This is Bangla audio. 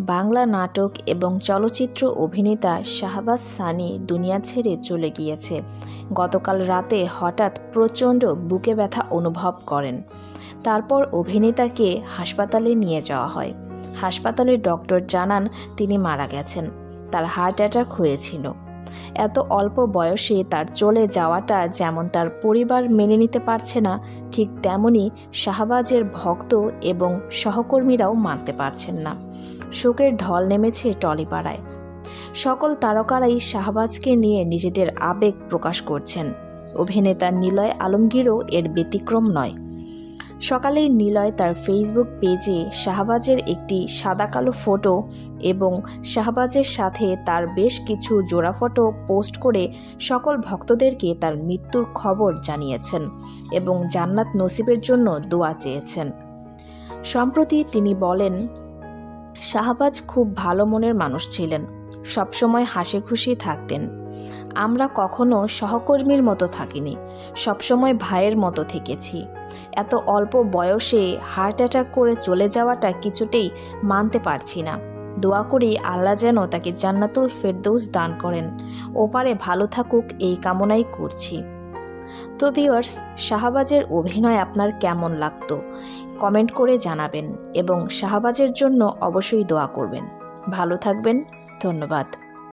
বাংলা নাটক এবং চলচ্চিত্র অভিনেতা শাহবাজ সানি দুনিয়া ছেড়ে চলে গিয়েছে। গতকাল রাতে হঠাৎ প্রচণ্ড বুকে ব্যথা অনুভব করেন। তারপর অভিনেতাকে হাসপাতালে নিয়ে যাওয়া হয়। হাসপাতালের ডক্টর জানান তিনি মারা গেছেন। তার হার্ট অ্যাটাক হয়েছিল। এত অল্প বয়সে তার চলে যাওয়াটা যেমন তার পরিবার মেনে নিতে পারছে না, ঠিক তেমনি শাহবাজের ভক্ত এবং সহকর্মীরাও মানতে পারছেন না। শোকের ঢল নেমেছে টলিপাড়ায়। সকল তারকারাই শাহবাজকে নিয়ে নিজেদের আবেগ প্রকাশ করছেন। অভিনেতা নিলয় আলমগীরও এর ব্যতিক্রম নয়। সকালেই নিলয় তার ফেসবুক পেজে শাহবাজের একটি সাদা কালো ফটো এবং শাহবাজের সাথে তার বেশ কিছু জোড়া ফটো পোস্ট করে সকল ভক্তদেরকে তার মৃত্যুর খবর জানিয়েছেন এবং জান্নাত নসিবের জন্য দোয়া চেয়েছেন। সম্প্রতি তিনি বলেন, শাহবাজ খুব ভালো মনের মানুষ ছিলেন। সবসময় হাসি খুশি থাকতেন। আমরা কখনো সহকর্মীর মতো থাকিনি, সবসময় ভাইয়ের মতো থেকেছি। এত অল্প বয়সে হার্ট অ্যাটাক করে চলে যাওয়াটা কিছুতেই মানতে পারছি না। দোয়া করি আল্লাহ যেন তাকে জান্নাতুল ফেরদৌস দান করেন। ওপারে ভালো থাকুক, এই কামনাই করছি। তো ভিউয়ার্স শাহবাজের অভিনয় আপনার কেমন লাগতো? কমেন্ট করে জানাবেন এবং শাহবাজের জন্য অবশ্যই দোয়া করবেন। ভালো থাকবেন, ধন্যবাদ।